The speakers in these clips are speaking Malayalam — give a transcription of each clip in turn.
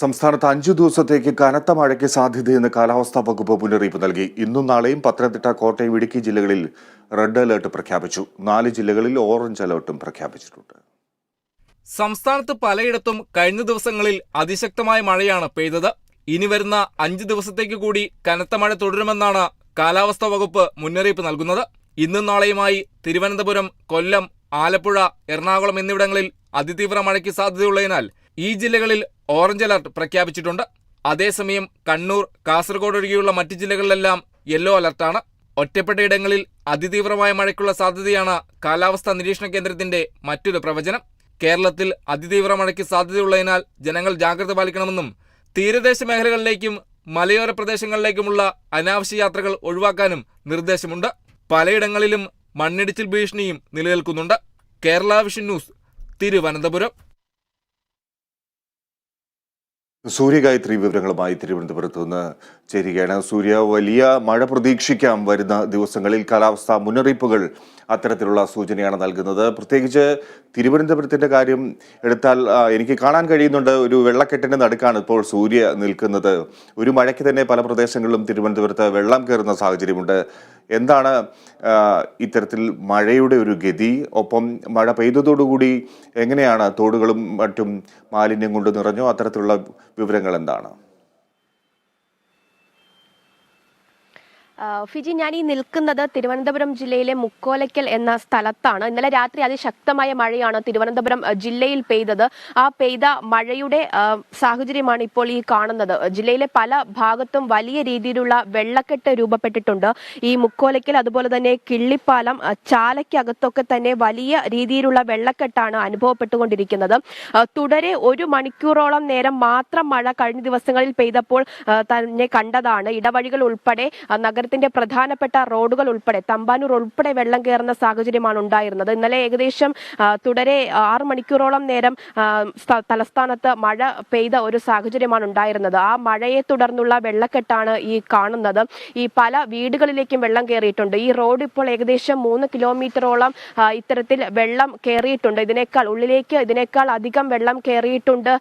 സംസ്ഥാനത്ത് അഞ്ചു ദിവസത്തേക്ക് കനത്ത മഴയ്ക്ക് സാധ്യതയെന്ന് കാലാവസ്ഥാ വകുപ്പ് മുന്നറിയിപ്പ് നൽകി. ഇന്നും നാളെയും പത്തനംതിട്ട കോട്ടയം ഇടുക്കി ജില്ലകളിൽ റെഡ് അലേർട്ട് പ്രഖ്യാപിച്ചു. നാല് ജില്ലകളിൽ ഓറഞ്ച് അലേർട്ടും പ്രഖ്യാപിച്ചിട്ടുണ്ട്. സംസ്ഥാനത്ത് പലയിടത്തും കഴിഞ്ഞ ദിവസങ്ങളിൽ അതിശക്തമായ മഴയാണ് പെയ്തത്. ഇനി വരുന്ന അഞ്ച് ദിവസത്തേക്ക് കൂടി കനത്ത മഴ തുടരുമെന്നാണ് കാലാവസ്ഥാ വകുപ്പ് മുന്നറിയിപ്പ് നൽകുന്നത്. ഇന്നും നാളെയുമായി തിരുവനന്തപുരം കൊല്ലം ആലപ്പുഴ എറണാകുളം എന്നിവിടങ്ങളിൽ അതിതീവ്ര മഴയ്ക്ക് സാധ്യതയുള്ളതിനാൽ ഈ ജില്ലകളിൽ ഓറഞ്ച് അലർട്ട് പ്രഖ്യാപിച്ചിട്ടുണ്ട്. അതേസമയം കണ്ണൂർ കാസർഗോഡ് ഒഴികെയുള്ള മറ്റ് ജില്ലകളിലെല്ലാം യെല്ലോ അലർട്ടാണ്. ഒറ്റപ്പെട്ട ഇടങ്ങളിൽ അതിതീവ്രമായ മഴയ്ക്കുള്ള സാധ്യതയാണ് കാലാവസ്ഥാ നിരീക്ഷണ കേന്ദ്രത്തിന്റെ മറ്റൊരു പ്രവചനം. കേരളത്തിൽ അതിതീവ്ര മഴയ്ക്ക് സാധ്യതയുള്ളതിനാൽ ജനങ്ങൾ ജാഗ്രത പാലിക്കണമെന്നും തീരദേശ മേഖലകളിലേക്കും മലയോര പ്രദേശങ്ങളിലേക്കുമുള്ള അനാവശ്യ യാത്രകൾ ഒഴിവാക്കാനും നിർദ്ദേശമുണ്ട്. പലയിടങ്ങളിലും മണ്ണിടിച്ചിൽ ഭീഷണിയും നിലനിൽക്കുന്നുണ്ട്. Kerala vision news Thiruvananthapuram. Suryagayathri വിവരങ്ങളുമായി തിരുവനന്തപുരത്ത് നിന്ന് ചേരുകയാണ്. സൂര്യ വലിയ മഴ പ്രതീക്ഷിക്കാം. വരുന്ന ദിവസങ്ങളിൽ കാലാവസ്ഥാ മുന്നറിയിപ്പുകൾ അത്തരത്തിലുള്ള സൂചനയാണ് നൽകുന്നത്. പ്രത്യേകിച്ച് തിരുവനന്തപുരത്തിന്റെ കാര്യം എടുത്താൽ എനിക്ക് കാണാൻ കഴിയുന്നുണ്ട് ഒരു വെള്ളക്കെട്ടിന്റെ നടുക്കാണ് ഇപ്പോൾ സൂര്യ നിൽക്കുന്നത്. ഒരു മഴയ്ക്ക് തന്നെ പല പ്രദേശങ്ങളിലും തിരുവനന്തപുരത്ത് വെള്ളം കയറുന്ന സാഹചര്യമുണ്ട്. എന്താണ് ഇത്തരത്തിൽ മഴയുടെ ഒരു ഗതി? ഒപ്പം മഴ പെയ്തതോടുകൂടി എങ്ങനെയാണ് തോടുകളും മറ്റും മാലിന്യം കൊണ്ട് നിറഞ്ഞോ അത്തരത്തിലുള്ള വിവരങ്ങൾ എന്താണ് ഫിജി ഞാൻ ഈ നിൽക്കുന്നത് തിരുവനന്തപുരം ജില്ലയിലെ മുക്കോലയ്ക്കൽ എന്ന സ്ഥലത്താണ്. ഇന്നലെ രാത്രി അതിശക്തമായ മഴയാണ് തിരുവനന്തപുരം ജില്ലയിൽ പെയ്തത്. ആ പെയ്ത മഴയുടെ സാഹചര്യമാണ് ഇപ്പോൾ ഈ കാണുന്നത്. ജില്ലയിലെ പല ഭാഗത്തും വലിയ രീതിയിലുള്ള വെള്ളക്കെട്ട് രൂപപ്പെട്ടിട്ടുണ്ട്. ഈ മുക്കോലയ്ക്കൽ അതുപോലെ തന്നെ കിള്ളിപ്പാലം ചാലയ്ക്കകത്തൊക്കെ തന്നെ വലിയ രീതിയിലുള്ള വെള്ളക്കെട്ടാണ് അനുഭവപ്പെട്ടുകൊണ്ടിരിക്കുന്നത്. തുടരെ ഒരു മണിക്കൂറോളം നേരം മാത്രം മഴ കഴിഞ്ഞ ദിവസങ്ങളിൽ പെയ്തപ്പോൾ തന്നെ കണ്ടതാണ്. ഇടവഴികൾ ഉൾപ്പെടെ ആ, നഗരത്തിന്റെ പ്രധാനപ്പെട്ട റോഡുകൾ ഉൾപ്പെടെ തമ്പാനൂർ ഉൾപ്പെടെ വെള്ളം കയറുന്ന സാഹചര്യമാണ് ഉണ്ടായിരുന്നത്. ഇന്നലെ ഏകദേശം തുടരെ ആറ് മണിക്കൂറോളം നേരം തലസ്ഥാനത്ത് മഴ പെയ്ത ഒരു സാഹചര്യമാണ് ഉണ്ടായിരുന്നത്. ആ മഴയെ തുടർന്നുള്ള വെള്ളക്കെട്ടാണ് ഈ കാണുന്നത്. ഈ പല വീടുകളിലേക്കും വെള്ളം കയറിയിട്ടുണ്ട്. ഈ റോഡ് ഇപ്പോൾ ഏകദേശം മൂന്ന് കിലോമീറ്ററോളം ഇത്തരത്തിൽ വെള്ളം കയറിയിട്ടുണ്ട്. ഇതിനേക്കാൾ ഉള്ളിലേക്ക് ഇതിനേക്കാൾ അധികം വെള്ളം കയറിയിട്ടുണ്ട്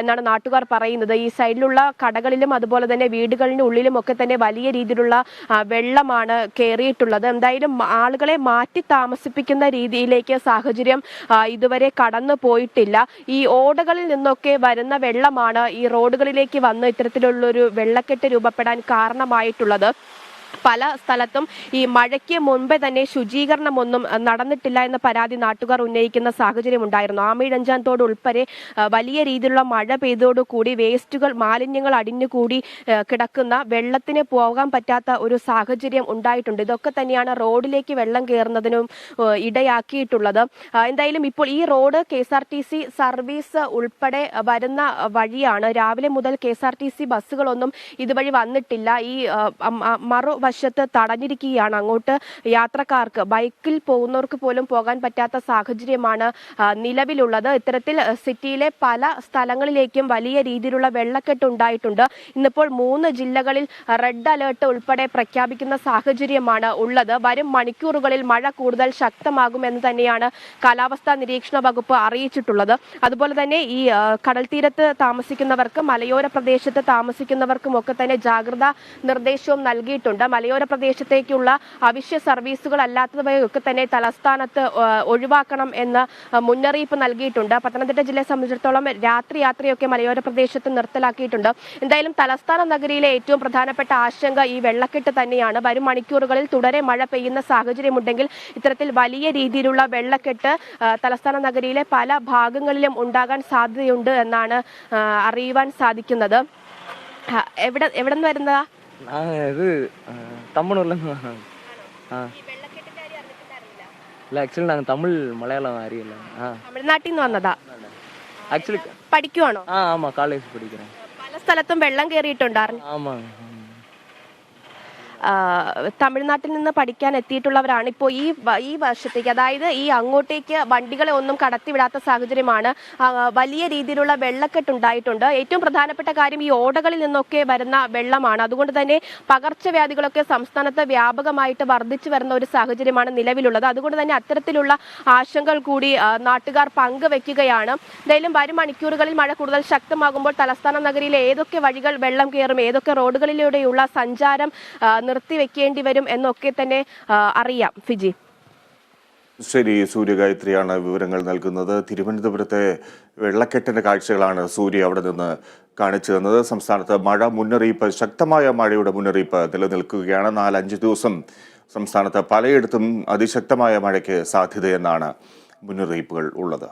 എന്നാണ് നാട്ടുകാർ പറയുന്നത്. ഈ സൈഡിലുള്ള കടകളിലും അതുപോലെ തന്നെ വീടുകളിന്റെ ഉള്ളിലും ഒക്കെ തന്നെ വലിയ രീതിയിലുള്ള വെള്ളമാണ് കയറിയിട്ടുള്ളത് എന്തായാലും ആളുകളെ മാറ്റി താമസിപ്പിക്കുന്ന രീതിയിലേക്ക് സാഹചര്യം ഇതുവരെ കടന്നു പോയിട്ടില്ല. ഈ ഓടകളിൽ നിന്നൊക്കെ വരുന്ന വെള്ളമാണ് ഈ റോഡുകളിലേക്ക് വന്ന് ഇത്തരത്തിലുള്ളൊരു വെള്ളക്കെട്ട് രൂപപ്പെടാൻ കാരണമായിട്ടുള്ളത്. പല സ്ഥലത്തും ഈ മഴയ്ക്ക് മുൻപേ തന്നെ ശുചീകരണമൊന്നും നടന്നിട്ടില്ല എന്ന പരാതി നാട്ടുകാർ ഉന്നയിക്കുന്ന സാഹചര്യം ഉണ്ടായിരുന്നു. ആമയിഴഞ്ചാന്തോട് ഉൾപ്പെടെ വലിയ രീതിയിലുള്ള മഴ പെയ്തോടുകൂടി വേസ്റ്റുകൾ മാലിന്യങ്ങൾ അടിഞ്ഞുകൂടി കിടക്കുന്ന വെള്ളത്തിന് പോകാൻ പറ്റാത്ത ഒരു സാഹചര്യം ഉണ്ടായിട്ടുണ്ട്. ഇതൊക്കെ തന്നെയാണ് റോഡിലേക്ക് വെള്ളം കയറുന്നതിനും ഇടയാക്കിയിട്ടുള്ളത്. എന്തായാലും ഇപ്പോൾ ഈ റോഡ് കെ സർവീസ് ഉൾപ്പെടെ വരുന്ന വഴിയാണ്. രാവിലെ മുതൽ കെ ബസ്സുകളൊന്നും ഇതുവഴി വന്നിട്ടില്ല. ഈ അഹ്, മറുവശത്ത് തടഞ്ഞിരിക്കുകയാണ്. അങ്ങോട്ട് യാത്രക്കാർക്ക് ബൈക്കിൽ പോകുന്നവർക്ക് പോലും പോകാൻ പറ്റാത്ത സാഹചര്യമാണ് നിലവിലുള്ളത്. ഇത്തരത്തിൽ സിറ്റിയിലെ പല സ്ഥലങ്ങളിലേക്കും വലിയ രീതിയിലുള്ള വെള്ളക്കെട്ട് ഉണ്ടായിട്ടുണ്ട്. ഇന്നിപ്പോൾ മൂന്ന് ജില്ലകളിൽ റെഡ് അലേർട്ട് ഉൾപ്പെടെ പ്രഖ്യാപിക്കുന്ന സാഹചര്യമാണ് ഉള്ളത്. വരും മണിക്കൂറുകളിൽ മഴ കൂടുതൽ ശക്തമാകുമെന്ന് തന്നെയാണ് കാലാവസ്ഥാ നിരീക്ഷണ വകുപ്പ് അറിയിച്ചിട്ടുള്ളത്. അതുപോലെ തന്നെ ഈ കടൽ തീരത്ത് താമസിക്കുന്നവർക്ക് മലയോര പ്രദേശത്ത് താമസിക്കുന്നവർക്കും ഒക്കെ തന്നെ ജാഗ്രതാ നിർദ്ദേശവും നൽകിയിട്ടുണ്ട്. മലയോര പ്രദേശത്തേക്കുള്ള അവശ്യ സർവീസുകൾ അല്ലാത്തവയൊക്കെ തന്നെ തലസ്ഥാനത്ത് ഒഴിവാക്കണം എന്ന് മുന്നറിയിപ്പ് നൽകിയിട്ടുണ്ട്. പത്തനംതിട്ട ജില്ലയെ സംബന്ധിച്ചിടത്തോളം രാത്രി യാത്രയൊക്കെ മലയോര പ്രദേശത്ത് നിർത്തലാക്കിയിട്ടുണ്ട്. എന്തായാലും തലസ്ഥാന നഗരിയിലെ ഏറ്റവും പ്രധാനപ്പെട്ട ആശങ്ക ഈ വെള്ളക്കെട്ട് തന്നെയാണ്. വരും മണിക്കൂറുകളിൽ തുടരെ മഴ പെയ്യുന്ന സാഹചര്യമുണ്ടെങ്കിൽ ഇത്തരത്തിൽ വലിയ രീതിയിലുള്ള വെള്ളക്കെട്ട് തലസ്ഥാന നഗരിയിലെ പല ഭാഗങ്ങളിലും ഉണ്ടാകാൻ സാധ്യതയുണ്ട് എന്നാണ് അറിയുവാൻ സാധിക്കുന്നത്. എവിടെ എവിടെ നിന്ന് വരുന്നതാ? நாங்கள் இது தம்மனூர்லேருந்து வரோம் ஆ இல்லை ஆக்சுவலி நாங்கள் தமிழ் மலையாளம் அறியல ஆ തമിഴ്നാട്ടിൽ നിന്ന് വന്നതാ ஆக்சுவலி പഠിക്കുവാണോ ஆ ஆமாம் காலேஜ் படிக்கிறேன் പല സ്ഥലത്തും വെള്ളം കയറിയിട്ടുണ്ടായിരുന്നു ஆமாங்க ம். ആ, തമിഴ്നാട്ടിൽ നിന്ന് പഠിക്കാൻ എത്തിയിട്ടുള്ളവരാണ് ഇപ്പോൾ ഈ ഈ വർഷത്തേക്ക് അതായത് ഈ അങ്ങോട്ടേക്ക് വണ്ടികളെ ഒന്നും കടത്തിവിടാത്ത സാഹചര്യമാണ്. വലിയ രീതിയിലുള്ള വെള്ളക്കെട്ട് ഉണ്ടായിട്ടുണ്ട്. ഏറ്റവും പ്രധാനപ്പെട്ട കാര്യം ഈ ഓടകളിൽ നിന്നൊക്കെ വരുന്ന വെള്ളമാണ്. അതുകൊണ്ട് തന്നെ പകർച്ചവ്യാധികളൊക്കെ സംസ്ഥാനത്ത് വ്യാപകമായിട്ട് വർദ്ധിച്ചു വരുന്ന ഒരു സാഹചര്യമാണ് നിലവിലുള്ളത്. അതുകൊണ്ട് തന്നെ അത്തരത്തിലുള്ള ആശങ്കകൾ കൂടി നാട്ടുകാർ പങ്കുവെക്കുകയാണ്. എന്തായാലും വരും മണിക്കൂറുകളിൽ മഴ കൂടുതൽ ശക്തമാകുമ്പോൾ തലസ്ഥാന നഗരിയിലെ ഏതൊക്കെ വഴികൾ വെള്ളം കയറും ഏതൊക്കെ റോഡുകളിലൂടെയുള്ള സഞ്ചാരം നിർത്തിവെക്കേണ്ടി വരും എന്നൊക്കെ തന്നെ അറിയാം. ഫിജി. ശരി സൂര്യഗായത്രിയാണ് വിവരങ്ങൾ നൽകുന്നത്. തിരുവനന്തപുരത്തെ വെള്ളക്കെട്ടിന്റെ കാഴ്ചകളാണ് സൂര്യ അവിടെ നിന്ന് കാണിച്ചു തന്നത്. സംസ്ഥാനത്ത് മഴ മുന്നറിയിപ്പ് ശക്തമായ മഴയുടെ മുന്നറിയിപ്പ് നിലനിൽക്കുകയാണ്. നാലഞ്ച് ദിവസം സംസ്ഥാനത്ത് പലയിടത്തും അതിശക്തമായ മഴയ്ക്ക് സാധ്യതയെന്നാണ് മുന്നറിയിപ്പുകൾ ഉള്ളത്.